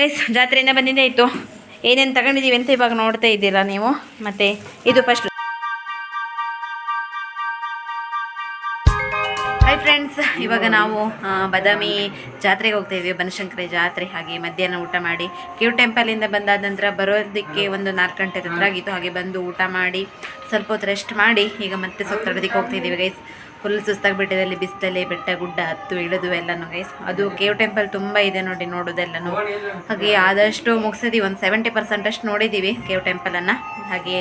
Guys ಜಾತ್ರೆಯಿಂದ ಬಂದಿದ್ದೇ ಇತ್ತು. ಏನೇನು ತಗೊಂಡಿದ್ದೀವಿ ಅಂತ ಇವಾಗ ನೋಡ್ತಾ ಇದ್ದೀರಾ ನೀವು? ಮತ್ತು ಇದು ಫಸ್ಟ್ ಇವಾಗ ನಾವು ಬದಾಮಿ ಜಾತ್ರೆಗೆ ಹೋಗ್ತಾ ಇದ್ವಿ ಬನಶಂಕರಿ ಜಾತ್ರೆ ಹಾಗೆ ಮಧ್ಯಾಹ್ನ ಊಟ ಮಾಡಿ. ಕ್ಯೂ ಟೆಂಪಲಿಂದ ಬಂದಾದ ನಂತರ ಬರೋದಕ್ಕೆ ಒಂದು ನಾಲ್ಕು ಗಂಟೆ ಹತ್ರ ಆಗಿತ್ತು. ಹಾಗೆ ಬಂದು ಊಟ ಮಾಡಿ ಸ್ವಲ್ಪ ಹೊತ್ತು ರೆಸ್ಟ್ ಮಾಡಿ ಈಗ ಮತ್ತೆ ಸುತ್ತಾಡೋದಕ್ಕೆ ಹೋಗ್ತಾ ಇದ್ದೀವಿ ಗೈಸ್ ಫುಲ್ ಸುಸ್ತಾಗಿ ಅಲ್ಲಿ ಬಿಸಿಲಲ್ಲಿ ಬೆಟ್ಟ ಗುಡ್ಡ ಹತ್ತು ಇಳಿದು ಎಲ್ಲನೂ ಗೈಸ್ ಅದು ಕೇವ್ ಟೆಂಪಲ್ ತುಂಬ ಇದೆ ನೋಡಿ ನೋಡೋದೆಲ್ಲನು. ಹಾಗೆ ಆದಷ್ಟು ಮುಗಿಸಿದೀವಿ ಒಂದು ಸೆವೆಂಟಿ ಪರ್ಸೆಂಟ್ ಅಷ್ಟು ನೋಡಿದ್ದೀವಿ ಕೇವ್ ಟೆಂಪಲನ್ನು. ಹಾಗೆ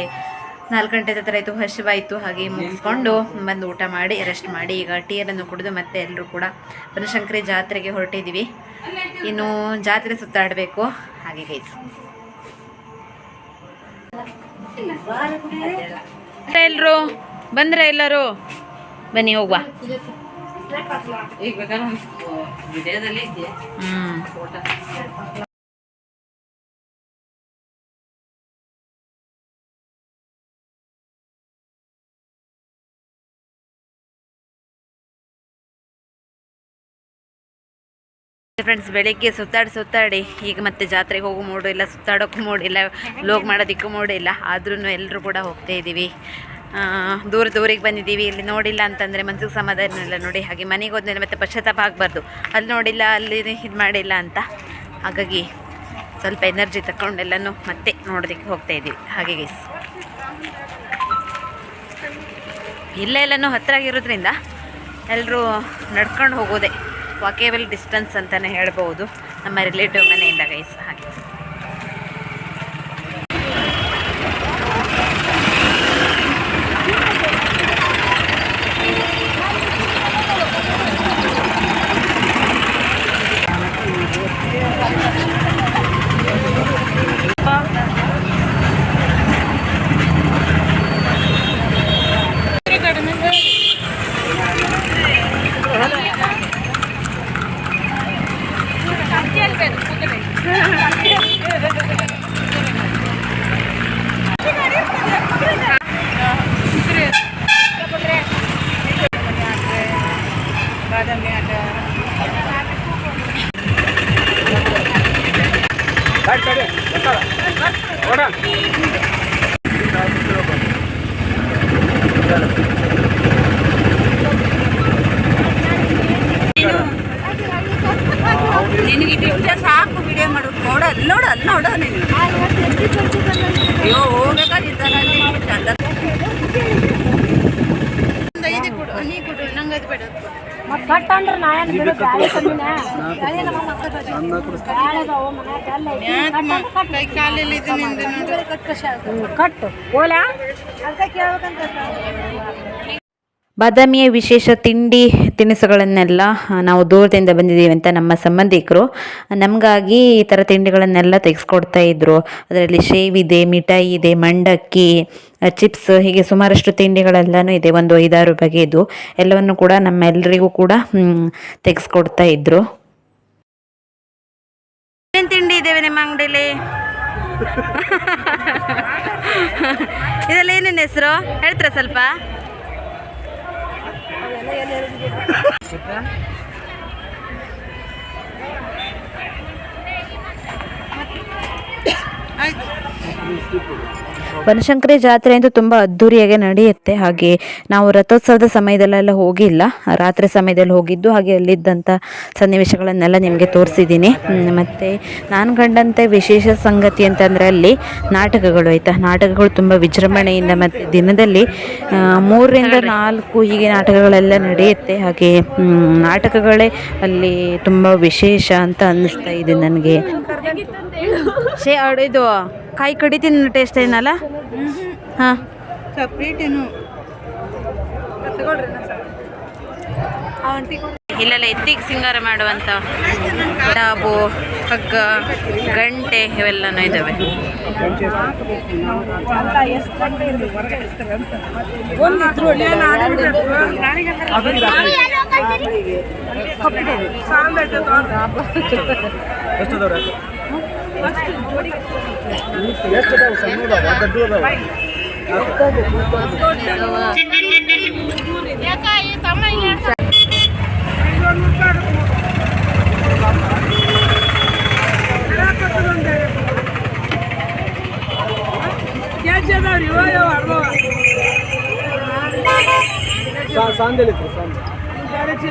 ನಾಲ್ಕು ಗಂಟೆ ಹತ್ರ ಆಯಿತು ಹಸಿವಾಯಿತು ಹಾಗೆ ಮುಗಿಸ್ಕೊಂಡು ಬಂದು ಊಟ ಮಾಡಿ ರೆಸ್ಟ್ ಮಾಡಿ ಈಗ ಟೀಯರನ್ನು ಕುಡಿದು ಮತ್ತೆ ಎಲ್ಲರೂ ಕೂಡ ಬನಶಂಕರಿ ಜಾತ್ರೆಗೆ ಹೊರಟಿದ್ದೀವಿ ಇನ್ನು ಜಾತ್ರೆ ಸುತ್ತಾಡಬೇಕು. ಹಾಗೆ ಗೈಸ್ ಎಲ್ಲರೂ ಬಂದ್ರೆ ಎಲ್ಲರೂ? ಬನ್ನಿ ಹೋಗುವ. ಹ್ಮ್. ಫ್ರೆಂಡ್ಸ್ ಬೆಳಿಗ್ಗೆ ಸುತ್ತಾಡಿ ಸುತ್ತಾಡಿ, ಈಗ ಮತ್ತೆ ಜಾತ್ರೆಗೆ ಹೋಗೋ ಮೂಡು ಇಲ್ಲ ಸುತ್ತಾಡೋಕ್ಕೂ ಮೂಡಿಲ್ಲ ಲೋಗ್ ಮಾಡೋದಕ್ಕೂ ಮೂಡಿಲ್ಲ ಆದ್ರೂ ಎಲ್ಲರೂ ಕೂಡ ಹೋಗ್ತಾ ಇದ್ದೀವಿ ದೂರ ದೂರಿಗೆ ಬಂದಿದ್ದೀವಿ ಇಲ್ಲಿ ನೋಡಿಲ್ಲ ಅಂತಂದರೆ ಮನ್ಸಿಗೆ ಸಮಾಧಾನ ಇಲ್ಲ ನೋಡಿ, ಹಾಗೆ ಮನೆಗೆ ಹೋದ್ಮೇಲೆ ಮತ್ತೆ ಪಶ್ಚಾತ್ತಾಪ ಆಗಬಾರ್ದು. ಅಲ್ಲಿ ನೋಡಿಲ್ಲ, ಅಲ್ಲಿ ಇದು ಮಾಡಿಲ್ಲ ಅಂತ. ಹಾಗಾಗಿ ಸ್ವಲ್ಪ ಎನರ್ಜಿ ತಗೊಂಡೆಲ್ಲನೂ ಮತ್ತೆ ನೋಡೋದಕ್ಕೆ ಹೋಗ್ತಾ ಇದ್ದೀವಿ ಹಾಗೆ ಗೈಸ್ ಇಲ್ಲ ಎಲ್ಲನೂ ಹತ್ತಿರ ಆಗಿರೋದ್ರಿಂದ ಎಲ್ಲರೂ ನಡ್ಕೊಂಡು ಹೋಗೋದೆ. ವಾಕೇಬಲ್ ಡಿಸ್ಟೆನ್ಸ್ ಅಂತಲೇ ಹೇಳ್ಬೋದು ನಮ್ಮ ರಿಲೇಟಿವ್ ಮನೆಯಿಂದ ಗೈಸ್ ಹಾಗೆ. ನಿನಗೆ ಇಟ್ಟಿದ್ದೆ ಸಾಕು ವಿಡಿಯೋ ಮಾಡು. ನೋಡ, ಅಲ್ಲಿ ನೋಡು ಅಲ್ಲಿ ನೋಡು ನೀನು. ಅಯ್ಯೋ ಹೋಗ್ಬೇಕಾಗಿದ್ದಾರ ಅಲ್ಲಿ ಚಂದ ಇದು ಕೊಡು, ನೀ ಕೊಡು ನಂಗೆ ಅದು ಬೇಡ. ಕಟ್ ಅಂದ್ರ ನಾ ಏನ್ ಬಿಡು ಗಾಳಿ ಕಮ್ಮಿನ? ಗಾಳಿ ನಮ್ಮ ಮಕ್ಕಳ ಗಾಳಿ ಅದಾವ ಮನ್ಯಾಗ ಎಲ್ಲ ಕೈ ಕಾಲೆಲ್ಲ ಇದು ನಿಂದು ನೋಡು. ಕಟ್. ಓಲಾ? ಅದಕ್ಕೆ ಕೇಳ್ಬೇಕಂತ ಬಾದಾಮಿಯ ವಿಶೇಷ ತಿಂಡಿ ತಿನಿಸುಗಳನ್ನೆಲ್ಲ ನಾವು ದೂರದಿಂದ ಬಂದಿದ್ದೀವಿ ಅಂತ ನಮ್ಮ ಸಂಬಂಧಿಕರು. ನಮಗಾಗಿ ಈ ಥರ ತಿಂಡಿಗಳನ್ನೆಲ್ಲ ತೆಗೆಸ್ಕೊಡ್ತಾ ಇದ್ದರು ಅದರಲ್ಲಿ ಶೇವಿದೆ, ಮಿಠಾಯಿ ಇದೆ, ಮಂಡಕ್ಕಿ ಚಿಪ್ಸ್, ಹೀಗೆ ಸುಮಾರಷ್ಟು ತಿಂಡಿಗಳೆಲ್ಲನೂ ಇದೆ. ಒಂದು ಐದಾರು ಬಗೆಯದು. ಎಲ್ಲವನ್ನು ಕೂಡ ನಮ್ಮೆಲ್ಲರಿಗೂ ಕೂಡ ತೆಗೆಸ್ಕೊಡ್ತಾ ಇದ್ದರು ಏನು ತಿಂಡಿ ಇದ್ದೇವೆ ನಿಮ್ಮ ಅಂಗಡಿಯಲ್ಲಿ ಇದೆಲ್ಲ ಏನೇನು ಹೆಸರು? ಹೇಳ್ತೀರಾ ಸ್ವಲ್ಪ? ಆಯ್ತು. ಬನಶಂಕರಿ ಜಾತ್ರೆ ಅಂತೂ ತುಂಬ ಅದ್ಧೂರಿಯಾಗಿ ನಡೆಯುತ್ತೆ. ಹಾಗೆ ನಾವು ರಥೋತ್ಸವದ ಸಮಯದಲ್ಲೆಲ್ಲ ಹೋಗಿಲ್ಲ. ರಾತ್ರಿ ಸಮಯದಲ್ಲಿ ಹೋಗಿದ್ದು, ಹಾಗೆ ಅಲ್ಲಿದ್ದಂಥ ಸನ್ನಿವೇಶಗಳನ್ನೆಲ್ಲ ನಿಮಗೆ ತೋರಿಸಿದ್ದೀನಿ. ಮತ್ತು ನಾನು ಕಂಡಂತೆ ವಿಶೇಷ ಸಂಗತಿ ಅಂತಂದರೆ ಅಲ್ಲಿ ನಾಟಕಗಳು ಆಯಿತಾ? ನಾಟಕಗಳು ತುಂಬ ವಿಜೃಂಭಣೆಯಿಂದ ಮತ್ತು ದಿನದಲ್ಲಿ ಮೂರರಿಂದ ನಾಲ್ಕು ಹೀಗೆ ನಾಟಕಗಳೆಲ್ಲ ನಡೆಯುತ್ತೆ. ಹಾಗೆ ನಾಟಕಗಳೇ ಅಲ್ಲಿ ತುಂಬ ವಿಶೇಷ ಅಂತ ಅನ್ನಿಸ್ತಾ ಇದೆ ನನಗೆ. ಶೇ ಇದು ಕಾಯಿ ಕಡಿ ತಿನ್ನ ಟೇಸ್ಟ್ ಏನಲ್ಲ? ಹಾಂ. ಸಪ್ರೇಟ್ ಏನು? ಇಲ್ಲೆಲ್ಲ ಎತ್ತಿಗೆ ಸಿಂಗಾರ ಮಾಡುವಂಥ ಡಾಬು ಹಗ್ಗ ಗಂಟೆ ಇವೆಲ್ಲನೂ ಇದ್ದಾವೆ ಸಾಂದೇಲಿ ಅದಕ್ಕೆ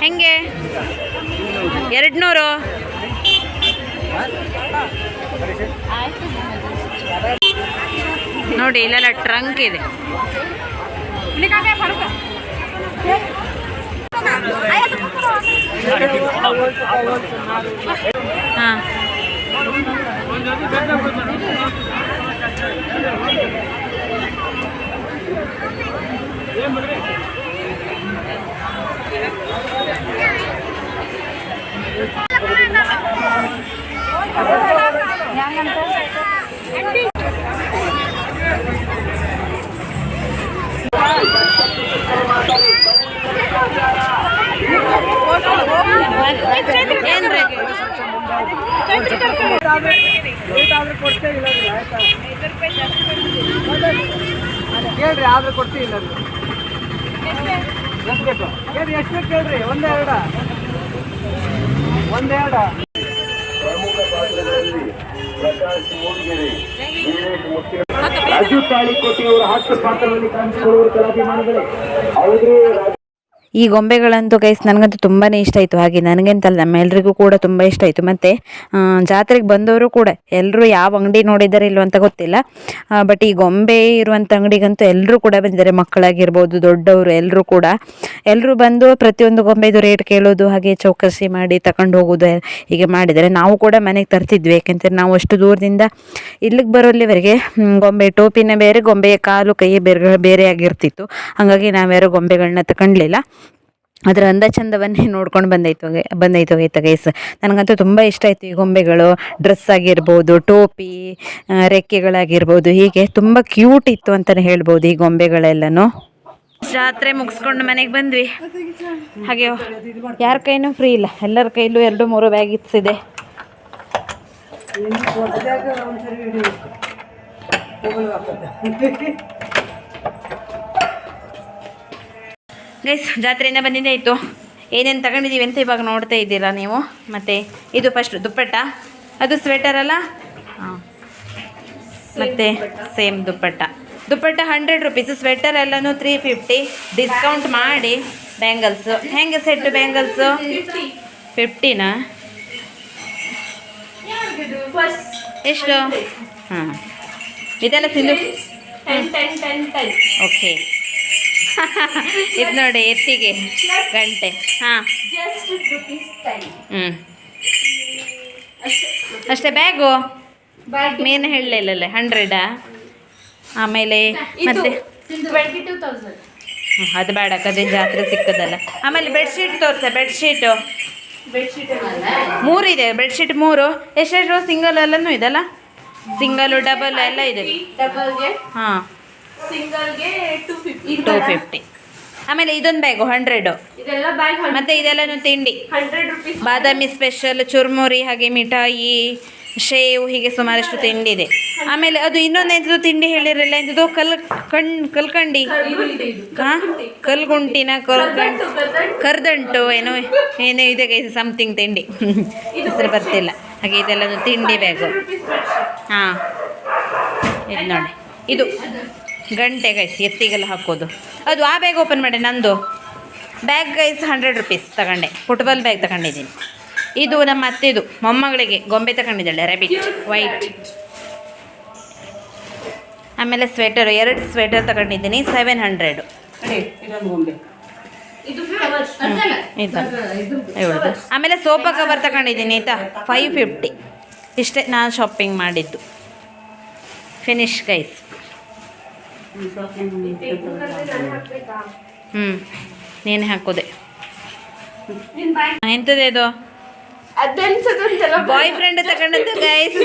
ಹೆಂಗೆ? ಎರಡು ನೂರು ನೋಡಿ ಇಲ್ಲೆಲ್ಲ ಟ್ರಂಕ್ ಇದೆ. ಹಾಂ. ಕೇಳ್ರಿ ಆದ್ರೆ ಕೊಡ್ತೀವಿ ಇಲ್ಲ ಎಷ್ಟು ಬೇಕು ಕೇಳ್ರಿ ಎಷ್ಟು ಬೇಕು ಕೇಳ್ರಿ ಒಂದೇ ಎರಡ ಒಂದೆರಡ ರಾಜು ತಾಳಿಕೋಟೆಯವರ ಹಾಸ್ಯ ಪಾತ್ರದಲ್ಲಿ ಕಾಣಿಸಿಕೊಳ್ಳುವ ಕಲಾಭಿಮಾನಿಗಳೇ. ಅವರು ಈ ಗೊಂಬೆಗಳಂತೂ ಗೈಸ್ ನನಗಂತೂ ತುಂಬಾ ಇಷ್ಟ ಆಯಿತು. ಹಾಗೆ ನನಗೆಂತಲ್ಲ, ನಮ್ಮೆಲ್ರಿಗೂ ಕೂಡ ತುಂಬ ಇಷ್ಟ ಆಯಿತು. ಮತ್ತು ಜಾತ್ರೆಗೆ ಬಂದವರು ಕೂಡ ಎಲ್ಲರೂ ಯಾವ ಅಂಗಡಿ ನೋಡಿದ್ದಾರೆ ಇಲ್ವೋ ಅಂತ ಗೊತ್ತಿಲ್ಲ. ಬಟ್ ಈ ಗೊಂಬೆ ಇರುವಂಥ ಅಂಗಡಿಗಂತೂ ಎಲ್ಲರೂ ಕೂಡ ಬಂದಿದ್ದಾರೆ. ಮಕ್ಕಳಾಗಿರ್ಬೋದು, ದೊಡ್ಡವರು ಎಲ್ಲರೂ ಕೂಡ. ಎಲ್ಲರೂ ಬಂದು ಪ್ರತಿಯೊಂದು ಗೊಂಬೆದು ರೇಟ್ ಕೇಳೋದು, ಹಾಗೆ ಚೌಕಸಿ ಮಾಡಿ ತಗೊಂಡು ಹೋಗೋದು ಹೀಗೆ ಮಾಡಿದರೆ ನಾವು ಕೂಡ ಮನೆಗೆ ತರ್ತಿದ್ವಿ. ಯಾಕೆಂದರೆ ನಾವು ಅಷ್ಟು ದೂರದಿಂದ ಇಲ್ಲಿಗೆ ಬರೋಲ್ಲಿವರೆಗೆ ಗೊಂಬೆ ಟೋಪಿನ ಬೇರೆ, ಗೊಂಬೆಯ ಕಾಲು ಕೈ ಬೇರೆ ಬೇರೆ ಆಗಿರ್ತಿತ್ತು. ಹಾಗಾಗಿ ನಾವ್ಯಾರು ಗೊಂಬೆಗಳನ್ನ ತಗೊಂಡ್ಲಿಲ್ಲ ಅದರ ಅಂದ ಚಂದವನ್ನೇ ನೋಡ್ಕೊಂಡು ಬಂದೈತು ಬಂದಾಯ್ತು ಬಂದೈತು ಆಯ್ತು ಗೈಸ್ ನನಗಂತೂ ತುಂಬ ಇಷ್ಟ ಆಯಿತು ಈ ಗೊಂಬೆಗಳು. ಡ್ರೆಸ್ ಆಗಿರ್ಬೋದು ಟೋಪಿ ರೆಕ್ಕೆಗಳಾಗಿರ್ಬೋದು ಹೀಗೆ ತುಂಬ ಕ್ಯೂಟ್ ಇತ್ತು ಅಂತಲೇ ಹೇಳ್ಬೋದು ಈ ಗೊಂಬೆಗಳೆಲ್ಲನೂ. ಜಾತ್ರೆ ಮುಗಿಸ್ಕೊಂಡು ಮನೆಗೆ ಬಂದ್ವಿ. ಹಾಗೆ ಯಾರ ಕೈನೂ ಫ್ರೀ ಇಲ್ಲ. ಎಲ್ಲರ ಕೈಲೂ ಎರಡು ಮೂರು ಬ್ಯಾಗ್ ಇತ್ಸಿದೆ ಗೈಸ್ ಜಾತ್ರೆಯಿಂದ ಬಂದಿದ್ದೆ ಇತ್ತು. ಏನೇನು ತಗೊಂಡಿದ್ದೀವಿ ಅಂತ ಇವಾಗ ನೋಡ್ತಾ ಇದ್ದೀರಾ ನೀವು? ಮತ್ತು ಇದು ಫಸ್ಟ್ ದುಪ್ಪಟ್ಟ. ಅದು ಸ್ವೆಟರ್ ಅಲ್ಲ? ಹಾಂ. ಮತ್ತು same dupatta. Dupatta hundred rupees sweater ಎಲ್ಲನೂ ತ್ರೀ ಫಿಫ್ಟಿ ಡಿಸ್ಕೌಂಟ್ ಮಾಡಿ ಬ್ಯಾಂಗಲ್ಸು ಹೆಂಗೆ ಸೆಟ್ ಬ್ಯಾಂಗಲ್ಸು ಫಿಫ್ಟಿನಾ ಎಷ್ಟು? ಹಾಂ ಇದೆಲ್ಲ ಸಿಂಧು ಓಕೆ ಇದು ನೋಡಿ ಎತ್ತಿಗೆ ಗಂಟೆ. ಹಾಂ. ಹ್ಞೂ ಅಷ್ಟೇ. ಬ್ಯಾಗು? ಮೇನ್ ಹೇಳಲಿಲ್ಲ ಹಂಡ್ರೆಡಾ ಆಮೇಲೆ ಮತ್ತೆ? ಅದು ಬೇಡ ಕದೆ ಜಾತ್ರೆ ಸಿಕ್ಕದಲ್ಲ. ಆಮೇಲೆ ಬೆಡ್ಶೀಟ್ ತೋರಿಸ ಬೆಡ್ಶೀಟು ಮೂರು ಇದೆ. ಬೆಡ್ಶೀಟ್ ಮೂರು. ಎಷ್ಟೆಷ್ಟು ಸಿಂಗಲ್ ಎಲ್ಲನೂ ಇದಲ್ಲ? ಸಿಂಗಲು ಡಬಲ್ ಎಲ್ಲ ಇದೆ. ಹಾಂ. ಸಿಂಗಲ್ಗೆ ಟೂ ಫಿಫ್ಟಿ ಟೂ ಫಿಫ್ಟಿ ಆಮೇಲೆ ಇದೊಂದು ಬ್ಯಾಗು ಹಂಡ್ರೆಡು ಇದೆಲ್ಲ ಬ್ಯಾಗ್ ಮತ್ತು ಇದೆಲ್ಲನೂ ತಿಂಡಿ. ಹಂಡ್ರೆಡ್ ರುಪೀಸ್ ಬಾದಾಮಿ ಸ್ಪೆಷಲ್ ಚುರ್ಮುರಿ ಹಾಗೆ ಮಿಠಾಯಿ ಶೇವ್ ಹೀಗೆ ಸುಮಾರಷ್ಟು ತಿಂಡಿ ಇದೆ ಆಮೇಲೆ ಅದು ಇನ್ನೊಂದು ಎಂಥದ್ದು ತಿಂಡಿ ಹೇಳಿರಲ್ಲ ಎಂಥದ್ದು ಕಲ್ ಕಣ್ ಕಲ್ಕಂಡಿ. ಹಾಂ ಕಲ್ಗುಂಟಿನ ಕಲ್ಕಂಡ್ ಕರ್ದಂಟು ಏನೋ ಏನೋ ಇದೆ ಸಮಥಿಂಗ್ ತಿಂಡಿ. ಹೆಸರು ಬರ್ತಿಲ್ಲ. ಹಾಗೆ ಇದೆಲ್ಲ ತಿಂಡಿ ಬ್ಯಾಗು ಹಾಂ. ಇದು ನೋಡಿ. ಇದು ಗಂಟೆ ಗೈಸ್ ಎತ್ತಿಗೆಲ್ಲ ಹಾಕೋದು. ಅದು ಆ ಬ್ಯಾಗ್ ಓಪನ್ ಮಾಡಿ ನಂದು. ಬ್ಯಾಗ್ ಗೈಸ್ ಹಂಡ್ರೆಡ್ ರುಪೀಸ್ ತಗೊಂಡೆ. ಫುಟ್ಬಾಲ್ ಬ್ಯಾಗ್ ತಗೊಂಡಿದ್ದೀನಿ. ಇದು ನಮ್ಮ ಅತ್ತೆದು ಮೊಮ್ಮಗಳಿಗೆ ಗೊಂಬೆ ತಗೊಂಡಿದ್ದಾಳೆ ರೆಬಿಟ್ ವೈಟ್ ಆಮೇಲೆ ಸ್ವೆಟರ್ ಎರಡು ಸ್ವೆಟರ್ ತಗೊಂಡಿದ್ದೀನಿ ಸೆವೆನ್ ಹಂಡ್ರೆಡು ಇವಳದು ಆಮೇಲೆ ಸೋಫಾ ಕವರ್ ತಗೊಂಡಿದ್ದೀನಿ ಆಯಿತಾ? ಫೈವ್ ಫಿಫ್ಟಿ ಇಷ್ಟೇ ನಾನು ಶಾಪಿಂಗ್ ಮಾಡಿದ್ದು. ಫಿನಿಶ್ ಗೈಸ್ ಹ್ಞೂ ನೀನು ಹಾಕೋದೆ. ಎಂಥದ್ದು ಇದು? ಬಾಯ್ ಫ್ರೆಂಡ್ ತಗೊಂಡದ್ದು ಗೈಸ್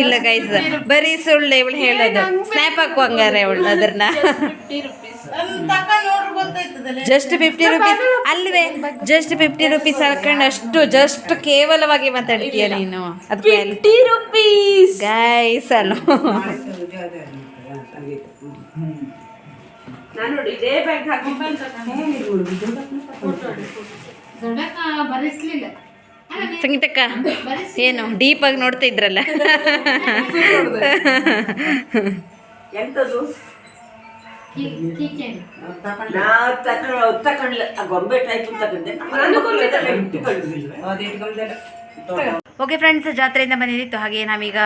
ಇಲ್ಲ ಗೈಸ್ ಬರೀ ಸುಳ್ಳು ಇವಳು ಹೇಳೋದು. ಸ್ನ್ಯಾಪ್ ಹಾಕುವಂಗಾರೆ ಅವಳು ಅದನ್ನ. ಜಸ್ಟ್ ಫಿಫ್ಟಿ ರುಪೀಸ್ ಅಲ್ವೇ? ಜಸ್ಟ್ ಫಿಫ್ಟಿ ರುಪೀಸ್ ಹಾಕೊಂಡು ಅಷ್ಟು ಜಸ್ಟ್ ಕೇವಲವಾಗಿ ಮಾತಾಡ್ತೀಯ ನೀನು? ಅದಕ್ಕೆ ರುಪೀಸ್ ಗೈಸ್ ಅಲ್ಲ ನಾನು ನೋಡಿ ಇದೇ ಬ್ಯಾಗ್ ಹಾಕಿ ಬರೆಸ್ಲಿಲ್ಲ. ಸಂಗೀತಕ್ಕ ಏನು ಡೀಪಾಗಿ ನೋಡ್ತಾ ಇದ್ರಲ್ಲ? ಗೊಂಬೆ ಟೈಪ್ ತಗೊಂಡೆ ಓಕೆ ಫ್ರೆಂಡ್ಸ್, ಜಾತ್ರೆಯಿಂದ ಬಂದಿದ್ದಿತ್ತು. ಹಾಗೆ ನಾವೀಗ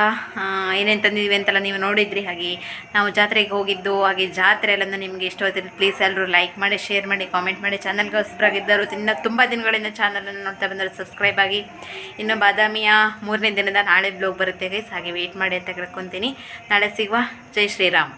ಏನೇನು ತಂದಿದ್ದೀವಿ ಅಂತೆಲ್ಲ ನೀವು ನೋಡಿದ್ರಿ. ಹಾಗೆ ನಾವು ಜಾತ್ರೆಗೆ ಹೋಗಿದ್ದು, ಹಾಗೆ ಜಾತ್ರೆ ಎಲ್ಲ ನಿಮಗೆ ಇಷ್ಟವಾಗ್ತಿದ್ದು ಪ್ಲೀಸ್ ಎಲ್ಲರೂ ಲೈಕ್ ಮಾಡಿ ಶೇರ್ ಮಾಡಿ ಕಾಮೆಂಟ್ ಮಾಡಿ. ಚಾನಲ್ಗೆ ಹೊಸಬ್ರಾಗಿದ್ದರು ಇನ್ನು ತುಂಬ ದಿನಗಳಿಂದ ಚಾನಲನ್ನು ನೋಡ್ತಾ ಬಂದರೆ ಸಬ್ಸ್ಕ್ರೈಬ್ ಆಗಿ. ಇನ್ನು ಬಾದಾಮಿಯ ಮೂರನೇ ದಿನದ ನಾಳೆ ಬ್ಲಾಗ್ ಬರುತ್ತೆ ಗೈಸ್ ಹಾಗೆ ವೆಯ್ಟ್ ಮಾಡಿ ಅಂತ ಕೇಳ್ಕೊತೀನಿ. ನಾಳೆ ಸಿಗುವ. ಜೈ ಶ್ರೀರಾಮ್.